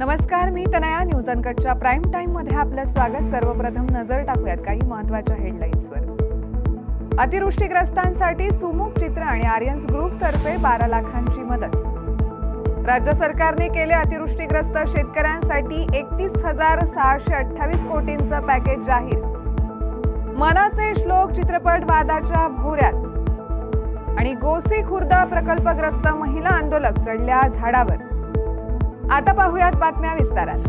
नमस्कार मी Tanaya. News अनकटच्या prime टाइममध्ये आपलं स्वागत. सर्वप्रथम नजर टाकूयात काही महत्त्वाच्या हेडलाईन्सवर अतिवृष्टीग्रस्तांसाठी सुमुख चित्र आणि आर्यन्स ग्रुप तर्फे बारा लाखांची मदत. राज्य सरकारने केले अतिवृष्टीग्रस्त शेतकऱ्यांसाठी एकतीस हजार सहाशे अठ्ठावीस कोटींचं पॅकेज जाहीर. मनाचे श्लोक चित्रपट वादाच्या भोऱ्यात आणि गोसी खुर्द प्रकल्पग्रस्त महिला आंदोलक चढल्या झाडावर. आता पाहूयात बातम्या विस्तारात.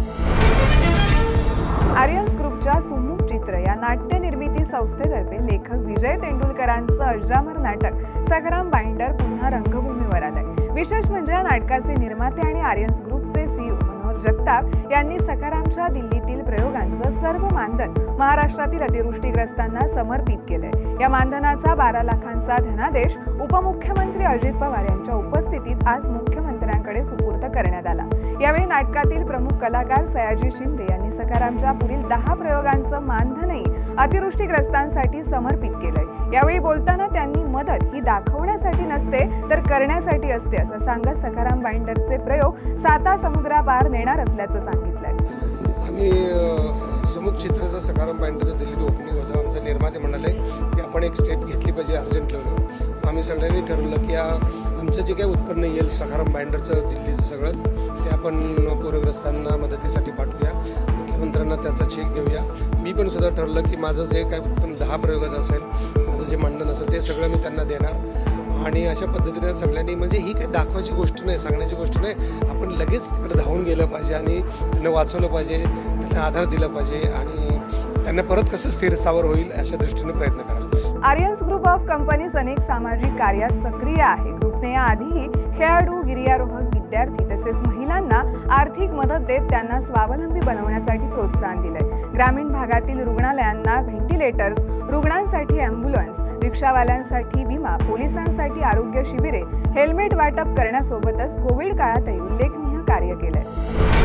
आर्यन्स ग्रुपच्या सुमुख चित्र या नाट्य निर्मिती संस्थेतर्फे लेखक विजय तेंडुलकरांचं अजरामर नाटक सखराम बाइंडर पुन्हा रंगभूमीवर आलंय. विशेष म्हणजे या नाटकाचे निर्माते आणि आर्यन्स ग्रुपचे सीईओ मनोहर जगताप यांनी सकारामच्या दिल्लीतील प्रयोगांचं सर्व मानधन महाराष्ट्रातील अतिवृष्टीग्रस्तांना समर्पित केलंय. या मानधनाचा बारा लाखांचा धनादेश उपमुख्यमंत्री अजित पवार यांच्या उपस्थितीत आज मुख्यमंत्री मुख्यमंत्र्यांकडे सुपूर्द करण्यात आला. यावेळी नाटकातील प्रमुख कलाकार सयाजी शिंदे यांनी सकारामच्या पुढील दहा प्रयोगांचं मानधनही अतिवृष्टीग्रस्तांसाठी समर्पित केलंय. यावेळी बोलताना त्यांनी मदत ही दाखवण्यासाठी नसते तर करण्यासाठी असते असं सांगत सकाराम बाइंडरचे प्रयोग साता समुद्रापार नेणार असल्याचं सांगितलंय. आम्ही सुमुख चित्रचं सकाराम बाइंडरचं दिल्लीत ओपनिंग होतं आमचं निर्माते म्हणाले की आपण एक स्टेप घेतली पाहिजे अर्जंट लेवलवर आम्ही सगळ्यांनी ठरवलं की या आमचं जे काही उत्पन्न येईल सखाराम बाइंडरचं दिल्लीचं सगळं ते आपण पूरग्रस्तांना मदतीसाठी पाठवूया. मुख्यमंत्र्यांना त्याचा चेक देऊया. मी पण सुद्धा ठरलं की माझं जे काय उत्पन्न दहा प्रयोगाचं असेल माझं जे मांडण असेल ते सगळं मी त्यांना देणार. आणि अशा पद्धतीने सगळ्यांनी म्हणजे ही काही दाखवायची गोष्ट नाही सांगण्याची गोष्ट नाही. आपण लगेच तिकडे धावून गेलं पाहिजे आणि त्यांना वाचवलं पाहिजे त्यांना आधार दिला पाहिजे आणि त्यांना परत कसं स्थिरस्थावर होईल अशा दृष्टीने प्रयत्न आर्यन्स ग्रुप ऑफ कंपनीज अनेक सामाजिक कार्यात सक्रिय आहे. ग्रुपने याआधीही खेळाडू गिर्यारोहक विद्यार्थी तसेच महिलांना आर्थिक मदत देत त्यांना स्वावलंबी बनवण्यासाठी प्रोत्साहन दिलंय. ग्रामीण भागातील रुग्णालयांना व्हेंटिलेटर्स रुग्णांसाठी अँब्युलन्स रिक्षावाल्यांसाठी विमा पोलिसांसाठी आरोग्य शिबिरे हेल्मेट वाटप करण्यासोबतच कोविड काळातही उल्लेखनीय कार्य केलंय.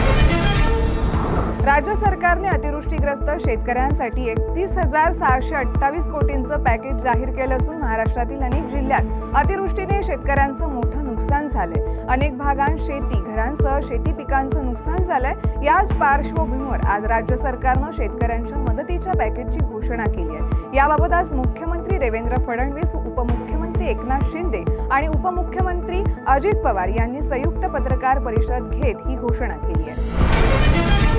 राज्य सरकारने अतिवृष्टीग्रस्त शेतकऱ्यांसाठी एकतीस हजार सहाशे अठ्ठावीस कोटींचं पॅकेज जाहीर केलं असून महाराष्ट्रातील अनेक जिल्ह्यात अतिवृष्टीने शेतकऱ्यांचं मोठं नुकसान झालंय. अनेक भागांत शेती घरांसह शेती पिकांचं नुकसान झालंय. याच पार्श्वभूमीवर आज राज्य सरकारनं शेतकऱ्यांच्या मदतीच्या पॅकेजची घोषणा केली आहे. याबाबत आज मुख्यमंत्री देवेंद्र फडणवीस उपमुख्यमंत्री एकनाथ शिंदे आणि उपमुख्यमंत्री अजित पवार यांनी संयुक्त पत्रकार परिषद घेत ही घोषणा केली आहे.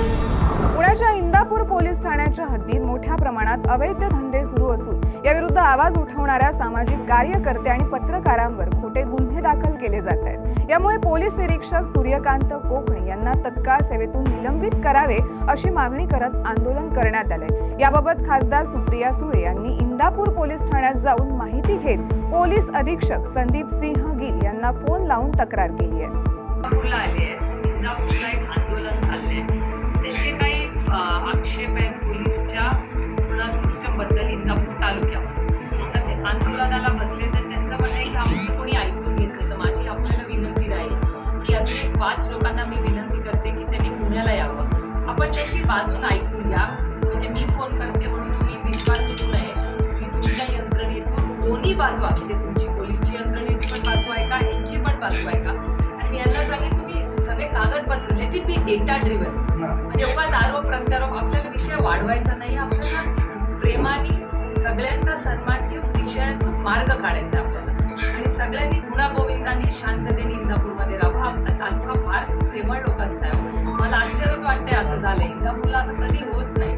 पुण्याच्या इंदापूर पोलीस ठाण्याच्या हद्दीत मोठ्या प्रमाणात अवैध धंदे सुरू असून याविरुद्ध आवाज उठवणाऱ्या सामाजिक कार्यकर्ते आणि पत्रकारांवर खोटे गुन्हे दाखल केले जात आहेत. यामुळे पोलीस निरीक्षक सूर्यकांत कोकणे यांना तत्काळ सेवेतून निलंबित करावे अशी मागणी करत आंदोलन करण्यात आलंय. याबाबत खासदार सुप्रिया सुळे यांनी इंदापूर पोलीस ठाण्यात जाऊन माहिती घेत पोलीस अधीक्षक संदीप सिंह गिल यांना फोन लावून तक्रार केली आहे. आक्षेप आहेत पोलीसच्या पूर्ण सिस्टमबद्दल इंदापूर तालुक्यामध्ये. तर ते आंदोलनाला बसले तर त्यांचं म्हणणं आहे की आमचं कोणी ऐकून घेतलं तर माझी आपल्याला विनंती राहील की यातले पाच लोकांना मी विनंती करते की त्यांनी पुण्याला यावं. आपण त्यांची बाजून ऐकून घ्या. म्हणजे मी फोन करते म्हणून तुम्ही विश्वास ठेवू नये. की तुमच्या यंत्रणेतून दोन्ही बाजू आहे. म्हणजे तुमची पोलीसची यंत्रणेची पण बाजू आहे का? यांची पण बाजू आहे. कागदपत्र let it be data driven म्हणजे उगाच आरोप प्रत्यारोप आपल्याला विषय वाढवायचा नाही आपल्याला प्रेमाने सगळ्यांचा सन्मान ठेवून विषयातून मार्ग काढायचा आपल्याला. आणि सगळ्यांनी गुणागोविंदाने शांततेने इंदापूरमध्ये राहावं. आपला कालचा फार प्रेमळ लोकांचा आहे. मला आश्चर्यच वाटतंय असं झालंय. इंदापूरला असं कधी होत नाही.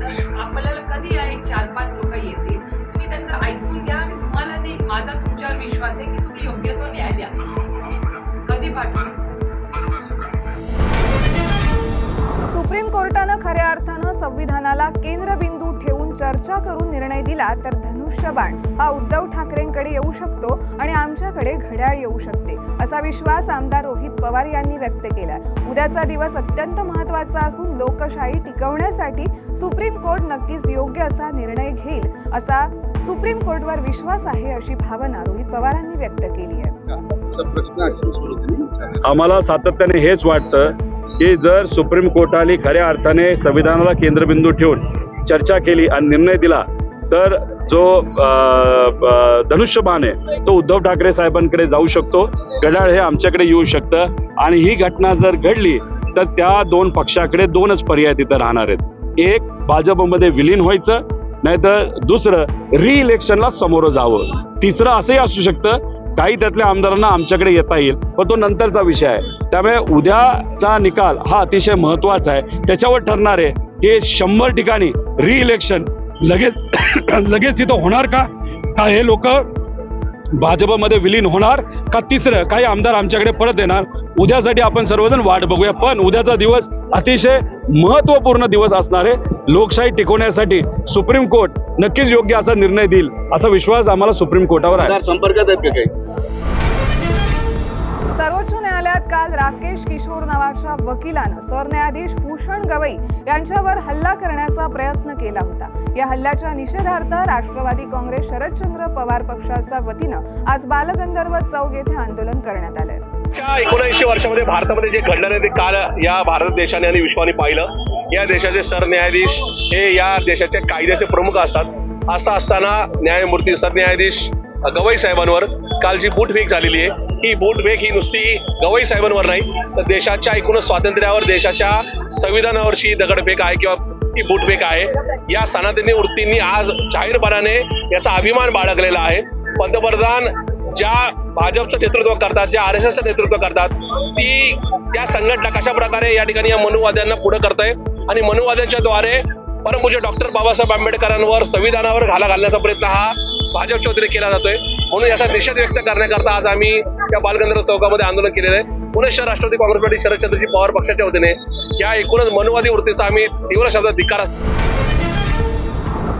तर आपल्याला कधी या एक चार पाच लोक येतील? तुम्ही त्यांचं ऐकून घ्या आणि तुम्हाला जे माझा तुमच्यावर विश्वास आहे की तुम्ही योग्य तो न्याय द्या. कधी पाठवू सुप्रीम कोर्टानं खऱ्या अर्थानं संविधानाला केंद्रबिंदू ठेवून चर्चा करून निर्णय दिला तर धनुष्यबाण. हा उद्धव ठाकरेंकडे येऊ शकतो आणि आमच्याकडे घड्याळ येऊ शकते असा विश्वास आमदार रोहित पवार यांनी व्यक्त केला उद्याचा दिवस अत्यंत महत्त्वाचा असून लोकशाही टिकवण्यासाठी सुप्रीम कोर्ट नक्कीच योग्य असा निर्णय घेईल असा सुप्रीम कोर्टवर विश्वास आहे अशी भावना रोहित पवारांनी व्यक्त केली आहे. आम्हाला सातत्याने हेच वाटतं की जर सुप्रीम कोर्टाने खऱ्या अर्थाने संविधानाला केंद्रबिंदू ठेवून चर्चा केली आणि निर्णय दिला तर जो धनुष्यबाण आहे तो उद्धव ठाकरे साहेबांकडे जाऊ शकतो. घड्याळ हे आमच्याकडे येऊ शकतं. आणि ही घटना जर घडली तर त्या दोन पक्षाकडे दोनच पर्याय तिथं राहणार आहेत. एक भाजपमध्ये विलीन व्हायचं नाहीतर दुसरं रि इलेक्शनला समोरं जावं. तिसरं असंही असू शकतं काही त्यातल्या आमदारांना आमच्याकडे येता येईल पण तो नंतरचा विषय आहे. त्यामुळे उद्याचा निकाल हा अतिशय महत्त्वाचा आहे. त्याच्यावर ठरणार आहे की शंभर ठिकाणी रिइलेक्शन लगेच लगेच तिथं होणार का? का हे लोक भाजपमध्ये विलीन होणार का तिसरं काही आमदार आमच्याकडे परत येणार? उद्यासाठी आपण सर्वजण वाट बघूया. पण उद्याचा दिवस अतिशय महत्त्वपूर्ण दिवस असणार. आहे लोकशाही टिकवण्यासाठी सुप्रीम कोर्ट नक्कीच योग्य असा निर्णय देईल असा विश्वास आम्हाला सुप्रीम कोर्टावर आहे. संपर्कात आहेत काही? सर्वोच्च काल राकेश किशोर नावाच्या वकिलानं सरन्यायाधीश भूषण गवई यांच्यावर हल्ला करण्याचा प्रयत्न केला होता. या हल्ल्याच्या निषेधार्थ राष्ट्रवादी काँग्रेस शरदचंद्र पवार पक्षाच्या वतीनं आज बालगंधर्व चौक येथे आंदोलन करण्यात आलंय. च्या एकोणऐंशी वर्षामध्ये भारतामध्ये जे घडलं ते काल या भारत देशाने आणि विश्वाने पाहिलं. या देशाचे सरन्यायाधीश हे या देशाच्या कायद्याचे प्रमुख असतात. असं असताना न्यायमूर्ती सरन्यायाधीश गवई साहेबांवर काल जी बूटफेक झालेली आहे ही बूटफेक ही नुसती गवई साहेबांवर नाही तर देशाच्या एकूणच स्वातंत्र्यावर देशाच्या संविधानावरची दगडफेक आहे किंवा ही बूटफेक आहे. या सनातनी वृत्तींनी आज जाहीरपणाने याचा अभिमान बाळगलेला आहे. पंतप्रधान ज्या भाजपचं नेतृत्व करतात ज्या आर एस एसचं नेतृत्व करतात ती त्या संघटना कशा प्रकारे या ठिकाणी या मनुवाद्यांना पुढे करताय? आणि मनुवाद्यांच्या द्वारे परमपूज्य डॉक्टर बाबासाहेब आंबेडकरांवर संविधानावर घाला घालण्याचा प्रयत्न हा भाजप चौधरी केला जातोय. म्हणून याचा निषेध व्यक्त करण्याकरता आज आम्ही या बालगंधर्व चौकामध्ये आंदोलन केलेलं आहे. पुणे शहर राष्ट्रवादी काँग्रेस पार्टी शरदचंद्रजी पवार पक्षाच्या वतीने या एकूणच मनुवादी वृत्तीचा आम्ही तीव्र शब्दात धिक्कार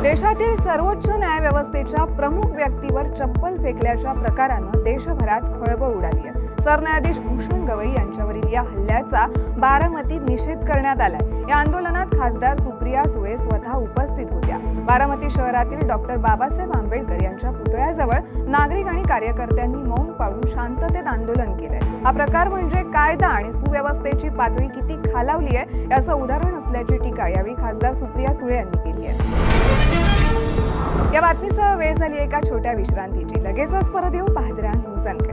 देशातील सर्वोच्च न्यायव्यवस्थेच्या प्रमुख व्यक्तीवर चप्पल फेकल्याच्या प्रकारानं देशभरात खळबळ उडाली आहे. सरन्यायाधीश भूषण गवई यांच्यावरील या हल्ल्याचा बारामतीत निषेध करण्यात आलाय. या आंदोलनात खासदार सुप्रिया सुळे स्वतः उपस्थित होत्या. बारामती शहरातील डॉक्टर बाबासाहेब आंबेडकर यांच्या पुतळ्याजवळ नागरिक आणि कार्यकर्त्यांनी मौन पाळून शांततेत आंदोलन केलंय. हा प्रकार म्हणजे कायदा आणि सुव्यवस्थेची पातळी किती खालावली आहे याचं उदाहरण असल्याची टीका यावेळी खासदार सुप्रिया सुळे यांनी केली आहे. या बातमीसह वेळ झाली एका छोट्या विश्रांतीची. लगेचच परत येऊ. पाहद्रा न्यूज अनकट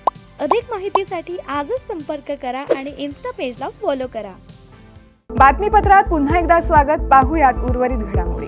अधिक माहितीसाठी आजच संपर्क करा आणि इन्स्टा पेजला फॉलो करा. बातमीपत्रात पुन्हा एकदा स्वागत. पाहूयात उर्वरित घडामोडी.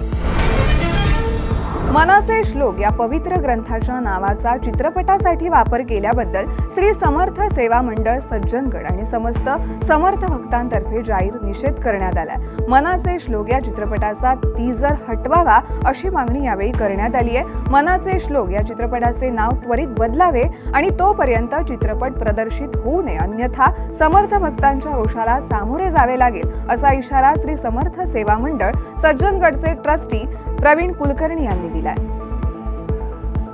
मनाचे श्लोक या पवित्र ग्रंथाच्या नावाचा चित्रपटासाठी वापर केल्याबद्दल श्री समर्थ सेवा मंडळ सज्जनगड आणि समस्त समर्थ भक्तांतर्फे जाहीर निषेध करण्यात आलाय. मनाचे श्लोक या चित्रपटाचा टीजर हटवावा अशी मागणी यावेळी करण्यात आली आहे. मनाचे श्लोक या चित्रपटाचे नाव त्वरित बदलावे आणि तोपर्यंत चित्रपट प्रदर्शित होऊ नये. अन्यथा समर्थ भक्तांच्या रोषाला सामोरे जावे लागेल असा इशारा श्री समर्थ सेवा मंडळ सज्जनगडचे ट्रस्टी प्रवीण कुलकर्णी यांनी दिलाय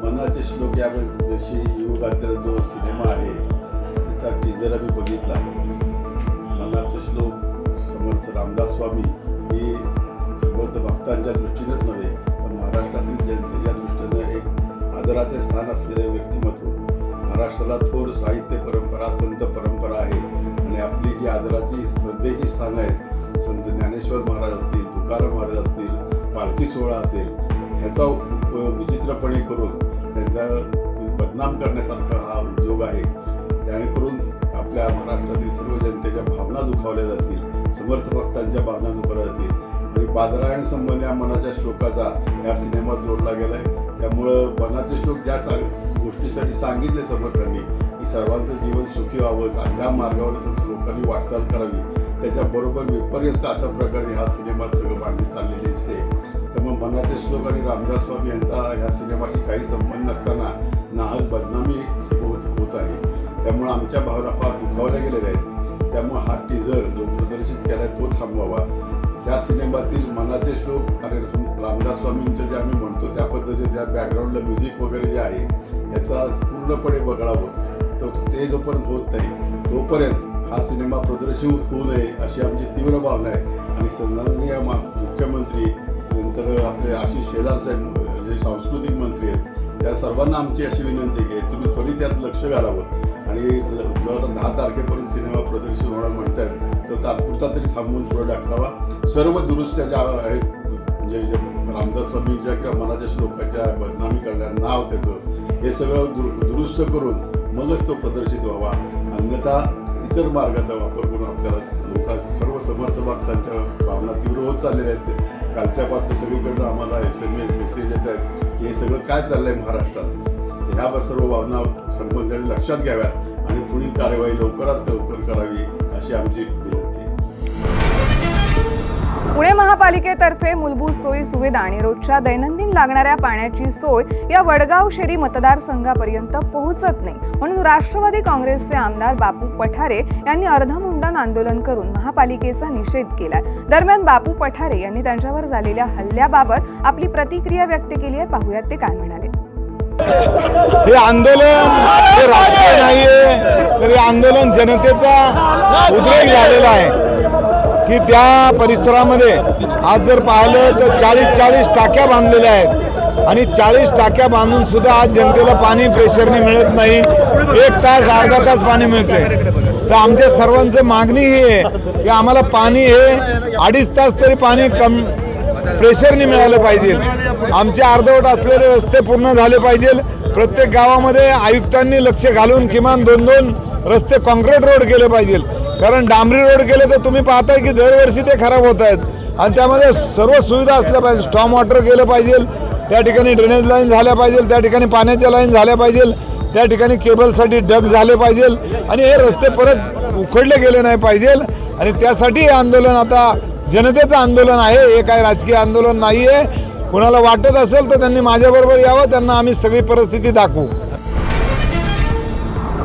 मनाचे श्लोक या वर्षी युगातील जो सिनेमा आहे त्याचा टीजर आम्ही बघितला. मनाचे श्लोक समर्थ रामदास स्वामी ही बौद्ध भक्तांच्या दृष्टीनेच नव्हे तर महाराष्ट्रातील जनतेच्या दृष्टीने एक आदराचे स्थान असलेले व्यक्तिमत्व. महाराष्ट्राला थोर साहित्य परंपरा संत परंपरा आहे. आणि आपली जी आदराची श्रद्धेची स्थानं आहेत संत ज्ञानेश्वर महाराज असतील तुकाराम महाराज असतील पालखी सोहळा असेल ह्याचा विचित्रपणे करून त्यांचा बदनाम करण्यासारखा हा उद्योग आहे. जेणेकरून आपल्या महाराष्ट्रातील सर्व जनतेच्या भावना दुखावल्या जातील समर्थ भक्तांच्या भावना दुखावल्या जातील. आणि बाजारायण संबंधी या मनाच्या श्लोकाचा या सिनेमात जोडला आहे त्यामुळं मनाचे श्लोक ज्या चांग गोष्टीसाठी सांगितले समर्थांनी की सर्वांचं जीवन सुखी व्हावं ज्या मार्गावर लोकांनी वाटचाल करावी त्याच्याबरोबर विपर्यस्त अशा प्रकारे हा सिनेमात सगळं मांडणी चाललेली असते बनाचे मनाचे श्लोक आणि रामदास स्वामी यांचा ह्या सिनेमाशी काही संबंध नसताना नाहक बदनामी होत होत आहे. त्यामुळे आमच्या भावना फार दुखावल्या गेलेल्या आहेत. त्यामुळे हा टीझर जो प्रदर्शित केला आहे तो थांबवावा. त्या सिनेमातील मनाचे श्लोक आणि रामदास स्वामींचं जे आम्ही म्हणतो त्या पद्धतीने त्या बॅकग्राऊंडला म्युझिक वगैरे जे आहे याचा पूर्णपणे वगळावं तर ते जोपर्यंत होत नाही तोपर्यंत हा सिनेमा प्रदर्शित होऊ नये अशी आमची तीव्र भावना आहे. आणि सन्माननीय मुख्यमंत्री तर आपले आशिष शेजार साहेब जे सांस्कृतिक मंत्री आहेत त्या सर्वांना आमची अशी विनंती की तुम्ही त्वरित त्यात लक्ष घालावं. आणि ल- दहा तारखेपर्यंत सिनेमा प्रदर्शित होणार म्हणतात तर तात्पुरता तरी थांबून थोडं टाकावा सर्व दुरुस्त्या ज्या आहेत म्हणजे जे रामदास स्वामींच्या किंवा मनाच्या श्लोकाच्या बदनामी करणार नाव त्याचं हे सगळं दुर दुरुस्त करून मगच तो प्रदर्शित व्हावा. अन्यथा इतर मार्गाचा वापर करून आपल्याला लोक सर्व समर्थ भक्तांच्या भावना तीव्र होत चाललेल्या आहेत. कालच्यापासून सगळीकडनं आम्हाला एस एम एस मेसेज येत आहेत की हे सगळं काय चाललंय महाराष्ट्रात? तर ह्या सर्व भावना संबंधाने लक्षात घ्याव्यात आणि पुढील कार्यवाही लवकरात लवकर करावी अशी आमची विनंती. पुणे महापालिकेतर्फे मूलभूत सोयी सुविधा आणि रोजच्या दैनंदिन लागणाऱ्या पाण्याची सोय या वडगाव शेरी मतदारसंघापर्यंत पोहोचत नाही. म्हणून राष्ट्रवादी काँग्रेसचे आमदार बापू पठारे यांनी अर्धमुंडन आंदोलन करून महापालिकेचा निषेध केलाय. दरम्यान बापू पठारे यांनी त्यांच्यावर झालेल्या हल्ल्याबाबत आपली प्रतिक्रिया व्यक्त केली आहे. पाहूयात ते काय म्हणाले. हे आंदोलन हे राजकीय नाहीये तर हे आंदोलन जनतेचा उद्रेक झालेला आहे. की त्या परिसरामध्ये आज जर पाहिलं तर चाळीस चाळीस टाक्या बांधलेल्या आहेत. आणि चाळीस टाक्या बांधून सुद्धा आज जनतेला पाणी प्रेशरने मिळत नाही. एक तास अर्धा तास पाणी मिळते तर आमच्या सर्वांचं मागणी ही आहे की आम्हाला पाणी हे अडीच तास तरी पाणी कम प्रेशरने मिळालं पाहिजे. आमचे अर्धवट असलेले रस्ते पूर्ण झाले पाहिजे. प्रत्येक गावामध्ये आयुक्तांनी लक्ष घालून किमान दोन दोन रस्ते कॉन्क्रीट रोड केले पाहिजे. कारण डांबरी रोड केले तर तुम्ही पाहताय की दरवर्षी ते खराब होत आहेत. आणि त्यामध्ये सर्व सुविधा असल्या पाहिजे. स्टॉम वॉटर केलं पाहिजे. त्या ठिकाणी ड्रेनेज लाईन झाल्या पाहिजे. त्या ठिकाणी पाण्याच्या लाईन झाल्या पाहिजे. त्या ठिकाणी केबलसाठी डग झाले पाहिजे. आणि हे रस्ते परत उखडले गेले नाही पाहिजे. आणि त्यासाठी हे आंदोलन आता जनतेचं आंदोलन आहे. हे काय राजकीय आंदोलन नाही आहे कुणाला वाटत असेल तर त्यांनी माझ्याबरोबर यावं. त्यांना आम्ही सगळी परिस्थिती दाखवू.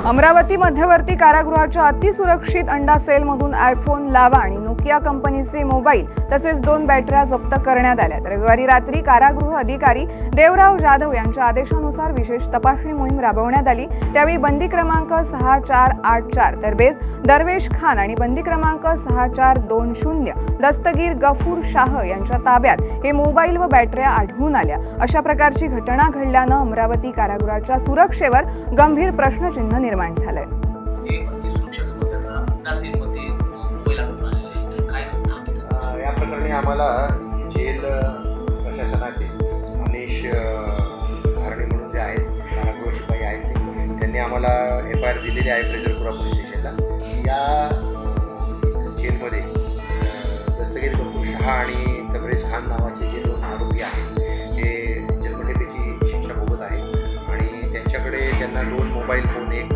अमरावती मध्यवर्ती कारागृहाच्या अतिसुरक्षित अंडा सेलमधून आयफोन लावा आणि नोकिया कंपनीचे मोबाईल तसेच दोन बॅटऱ्या जप्त करण्यात आल्या. रविवारी रात्री कारागृह अधिकारी देवराव जाधव यांच्या आदेशानुसार विशेष तपासणी मोहीम राबवण्यात आली. त्यावेळी बंदी क्रमांक सहा चार आठ चार तरबेज दरवेश खान आणि बंदी क्रमांक सहा चार दोन शून्य दस्तगीर गफूर शाह यांच्या ताब्यात हे मोबाईल व बॅटऱ्या आढळून आल्या. अशा प्रकारची घटना घडल्यानं अमरावती कारागृहाच्या सुरक्षेवर गंभीर प्रश्नचिन्ह निर्माण झालंय. घटना अ, या प्रकरणी आम्हाला जेल प्रशासनाचे अनिश धारणे म्हणून जे आहेत कारागृह शिपाई आहेत त्यांनी आम्हाला एफ आय आर दिलेली आहे फ्रेजरपुरा पोलीस स्टेशनला. या जेलमध्ये दस्तगीर गफूर शहा आणि तबरेज खान नावाचे जे दोन आरोपी आहेत ते जन्मठेपेची शिक्षा भोगत आहेत आणि त्यांच्याकडे त्यांना दोन मोबाईल फोन एक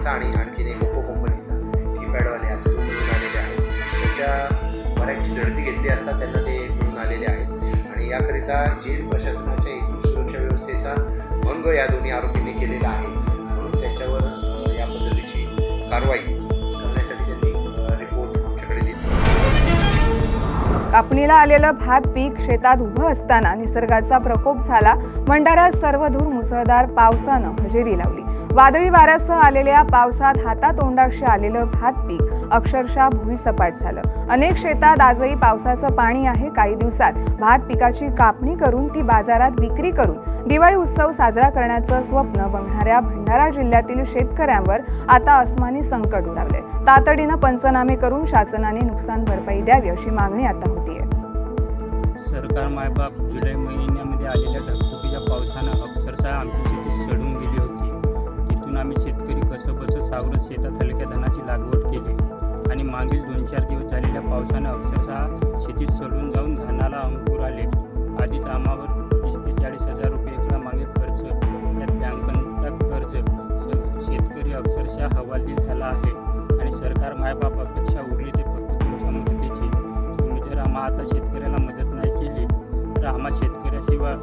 कंपनीचा आणि आणखीन एक ओप्पो कंपनीचा कीपॅडवाले असं दोन मिळून आलेले आहेत त्याच्या बऱ्याचशी झडती घेतली असता त्यांना ते मिळून आलेले आहेत आणि याकरिता जेल प्रशासनाच्या एकूण सुरक्षा व्यवस्थेचा भंग या दोन्ही आरोपींनी केलेला आहे म्हणून त्याच्यावर या पद्धतीची कारवाई कापणीला आलेलं भात पीक शेतात उभं असताना निसर्गाचा प्रकोप झाला. भंडाऱ्यात सर्वदूर मुसळधार पावसानं हजेरी लावली. वादळी वाऱ्यासह आलेल्या पावसात हातातोंडाशी आलेलं भात पीक अक्षरशः भुईसपाट झालं. अनेक शेतात आजही पावसाचं पाणी आहे. काही दिवसात भात पिकाची कापणी करून ती बाजारात विक्री करून दिवाळी उत्सव साजरा करण्याचं स्वप्न बघणाऱ्या भंडारा जिल्ह्यातील शेतकऱ्यांवर आता अस्मानी संकट उडावले तातडीनं पंचनामे करून शासनाने नुकसान भरपाई द्यावी अशी मागणी आता होतीये. सरकार मायबाप जुलै महिन्यामध्ये आलेल्या ढगफुटीच्या पावसानं अक्षरशः आमची सावरत शेतात हलक्या धानाची लागवड केली आणि मागील दोन चार दिवस झालेल्या पावसानं अक्षरशः शेतीत सडून जाऊन धानाला अंकुर आले. आधीच आम्हावर तीस ते चाळीस हजार रुपये एकरा मागे खर्च त्यात बँकांचा कर्ज शेतकरी अक्षरशः हवालदिल झाला आहे आणि सरकार मायबाप अपेक्षा उरली ते फक्त तुमच्या मदतीची. तुम्ही जर आम्हा आता शेतकऱ्याला मदत नाही केली तर आम्हा शेतकऱ्याशिवाय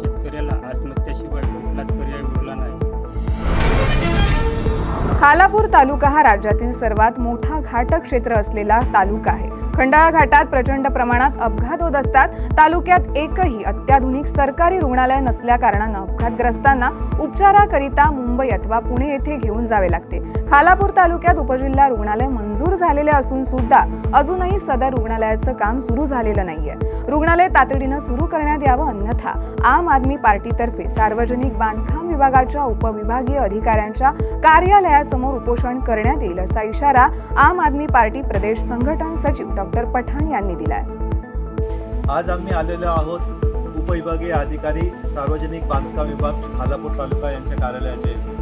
शेतकऱ्याला आत्महत्याशिवाय खालापूर तालुका हा राज्यातील सर्वात मोठा घाटक क्षेत्र असलेला तालुका आहे. खंडाळा घाटात प्रचंड प्रमाणात अपघात होत असतात. तालुक्यात एकही अत्याधुनिक सरकारी रुग्णालय नसल्या कारणानं अपघातग्रस्तांना उपचाराकरिता मुंबई अथवा पुणे येथे घेऊन जावे लागते. खालापूर तालुक्यात उपजिल्हा रुग्णालय मंजूर झालेले असून सुद्धा अजूनही सदर रुग्णालयाचं काम सुरू झालेलं नाहीये. रुग्णालय तातडीनं सुरू करण्यात यावं अन्यथा आम आदमी पार्टीतर्फे सार्वजनिक बांधकाम विभागाच्या उपविभागीय अधिकाऱ्यांच्या कार्यालयासमोर उपोषण करण्यात येईल असा इशारा आम आदमी पार्टी प्रदेश संघटन सचिव डॉक्टर पठाण यांनी दिलाय. आज आम्ही आलेलो आहोत उपविभागीय अधिकारी सार्वजनिक बांधकाम विभाग खालापूर तालुका यांच्या कार्यालयाचे.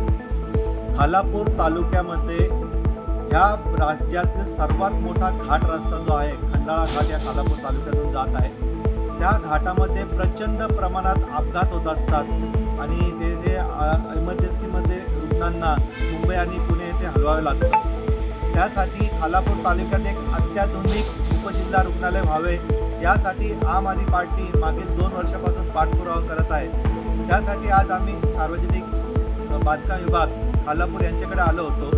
खालापूर तालुक्यामध्ये ह्या राज्यातील सर्वात मोठा घाट रस्ता जो आहे खंडाळा घाट या खालापूर तालुक्यातून जात आहे. त्या घाटामध्ये प्रचंड प्रमाणात अपघात होत असतात आणि ते जे इमर्जन्सीमध्ये रुग्णांना मुंबई आणि पुणे येथे हलवावे लागतं त्यासाठी खालापूर तालुक्यात एक अत्याधुनिक उपजिल्हा रुग्णालय व्हावे यासाठी आम आदमी पार्टी मागील दोन वर्षापासून पाठपुरावा करत आहे. त्यासाठी आज आम्ही सार्वजनिक बांधकाम विभाग खालापूर यांच्याकडे आलो होतो.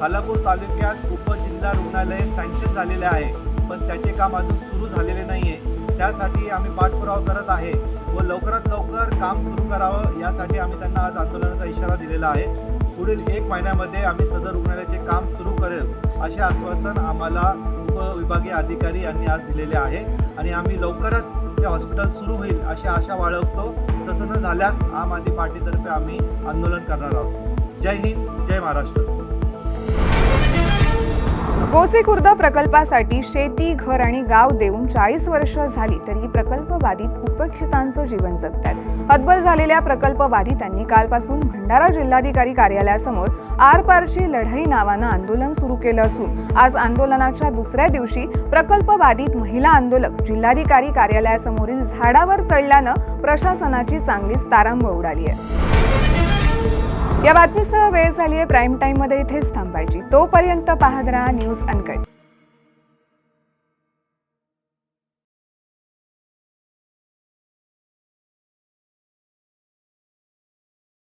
खालापूर तालुक्यात उपजिल्हा रुग्णालय सँक्शन झालेले आहे पण त्याचे काम अजून सुरू झालेले नाही आहे त्यासाठी आम्ही पाठपुरावा करत आहे व लवकरात लवकर काम सुरू करावं यासाठी आम्ही त्यांना आज आंदोलनाचा इशारा दिलेला आहे. पुढील एक महिन्यामध्ये आम्ही सदर रुग्णालयाचे काम सुरू करेल असे आश्वासन आम्हाला उपविभागीय अधिकारी यांनी आज दिलेले आहे आणि आम्ही लवकरच ते हॉस्पिटल सुरू होईल अशी आशा बाळगतो. तसं न झाल्यास आम आदमी पार्टीतर्फे आम्ही आंदोलन करणार आहोत. जय हिंद जय महाराष्ट्र. गोसेखुर्द प्रकल्पासाठी शेती घर आणि गाव देऊन चाळीस वर्ष झाली तरी प्रकल्प बाधित उपेक्षितांचं जीवन जगतात. हतबल झालेल्या प्रकल्प बाधितांनी कालपासून भंडारा जिल्हाधिकारी कार्यालयासमोर आरपारची लढाई नावानं आंदोलन सुरू केलं असून आज आंदोलनाच्या दुसऱ्या दिवशी प्रकल्प बाधित महिला आंदोलक जिल्हाधिकारी कार्यालयासमोरील झाडावर चढल्यानं प्रशासनाची चांगलीच तारांबळ उडाली आहे. या बातमीसह वेळ झाली आहे प्राईम टाईममध्ये इथेच थांबायची. तोपर्यंत पाहत राहा न्यूज अनकट